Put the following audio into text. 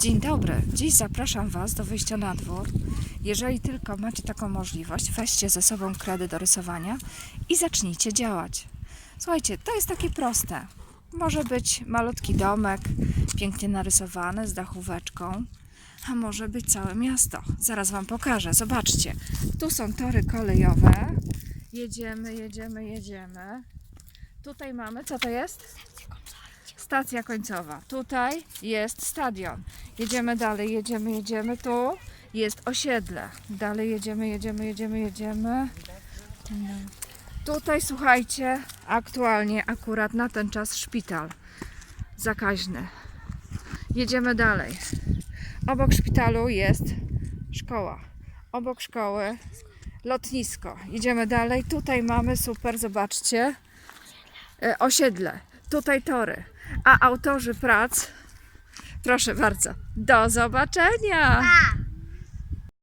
Dzień dobry. Dziś zapraszam Was do wyjścia na dwór. Jeżeli tylko macie taką możliwość, weźcie ze sobą kredy do rysowania i zacznijcie działać. Słuchajcie, to jest takie proste. Może być malutki domek, pięknie narysowany, z dachóweczką, a może być całe miasto. Zaraz Wam pokażę. Zobaczcie, tu są tory kolejowe. Jedziemy, jedziemy, jedziemy. Tutaj mamy, co to jest? Stacja końcowa. Tutaj jest stadion. Jedziemy dalej, jedziemy, jedziemy. Tu jest osiedle. Dalej jedziemy, jedziemy, jedziemy, jedziemy. Tutaj słuchajcie, aktualnie akurat na ten czas szpital zakaźny. Jedziemy dalej. Obok szpitalu jest szkoła. Obok szkoły lotnisko. Idziemy dalej. Tutaj mamy super, zobaczcie, e, osiedle. Tutaj tory. A autorzy prac, proszę bardzo, do zobaczenia!